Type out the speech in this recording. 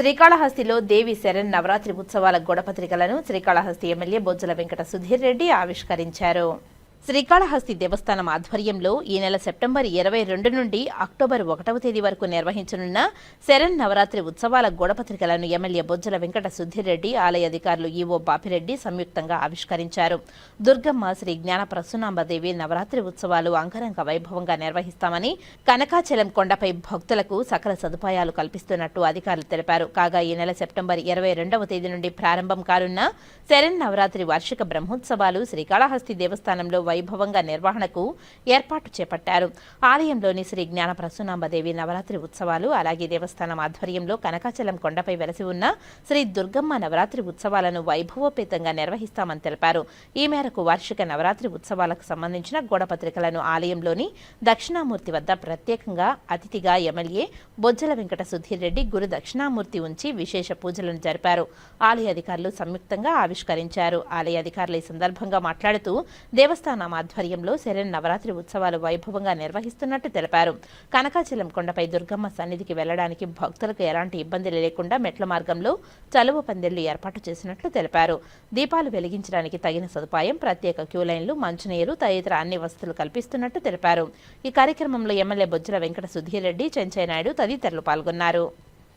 శ్రీకాళహస్తిలో దేవి శరణ్ నవరాత్రి ఉత్సవాల గొడపత్రికలను శ్రీకాళహస్తి ఎమ్మెల్యే బొజ్జల వెంకట సుధీర్ రెడ్డి ఆవిష్కరించారు. శ్రీకాళహస్తి దేవస్థానం ఆధ్వర్యంలో ఈ నెల సెప్టెంబర్ ఇరవై రెండు నుండి అక్టోబర్ ఒకటవ తేదీ వరకు నిర్వహించనున్న శరణ్ నవరాత్రి ఉత్సవాల గోడపత్రికలను ఎమ్మెల్యే బొజ్జల వెంకట సుధీర్ ఆలయ అధికారులు ఈవో బాపిరెడ్డి సంయుక్తంగా ఆవిష్కరించారు. దుర్గమ్మ శ్రీ జ్ఞాన ప్రసూనాంబదేవి నవరాత్రి ఉత్సవాలు అంగరంగ వైభవంగా నిర్వహిస్తామని కనకాచలం కొండపై భక్తులకు సకల సదుపాయాలు కల్పిస్తున్నట్టు అధికారులు తెలిపారు. కాగా ఈ నెల సెప్టెంబర్ ఇరవై రెండవ తేదీ నుండి ప్రారంభం కానున్న శరణ్ నవరాత్రి వార్షిక బ్రహ్మోత్సవాలు శ్రీకాళహస్తి దేవస్థానంలో వైభవంగా నిర్వహణకు ఏర్పాటు చేపట్టారు. ఆలయంలోని శ్రీ జ్ఞాన ప్రసూనాంబదేవి నవరాత్రి ఉత్సవాలు అలాగే దేవస్థానం ఆధ్వర్యంలో కనకాచలం కొండపై వెలసి ఉన్న శ్రీ దుర్గమ్మ నవరాత్రి ఉత్సవాలను వైభవోపేతంగా నిర్వహిస్తామని తెలిపారు. ఈ మేరకు వార్షిక నవరాత్రి ఉత్సవాలకు సంబంధించిన గోడపత్రికలను ఆలయంలోని దక్షిణామూర్తి వద్ద ప్రత్యేకంగా అతిథిగా ఎమ్మెల్యే బొజ్జల వెంకట సుధీర్ రెడ్డి గురు దక్షిణామూర్తి ఉంచి విశేష పూజలను జరిపారు. ఆలయ అధికారులు సంయుక్తంగా ఆవిష్కరించారు. ఆలయ అధికారులు ఈ సందర్భంగా మాట్లాడుతూ దేవస్థానం ఆధ్వర్యంలో శరణ్ నవరాత్రి ఉత్సవాలు వైభవంగా నిర్వహిస్తున్నట్టు తెలిపారు. కనకాచలం కొండపై దుర్గమ్మ సన్నిధికి వెళ్ళడానికి భక్తులకు ఎలాంటి ఇబ్బంది లేకుండా మెట్ల మార్గంలో చలువ పందిళ్ళు ఏర్పాటు చేసినట్లు తెలిపారు. దీపాలు వెలిగించడానికి తగిన సదుపాయం ప్రత్యేక క్యూ లైన్లు మంచినీరు తదితర అన్ని వసతులు కల్పిస్తున్నట్టు తెలిపారు. ఈ కార్యక్రమంలో ఎమ్మెల్యే బొజ్జల వెంకట సుధీర్ రెడ్డి చెంచయ్య నాయుడు తదితరులు పాల్గొన్నారు.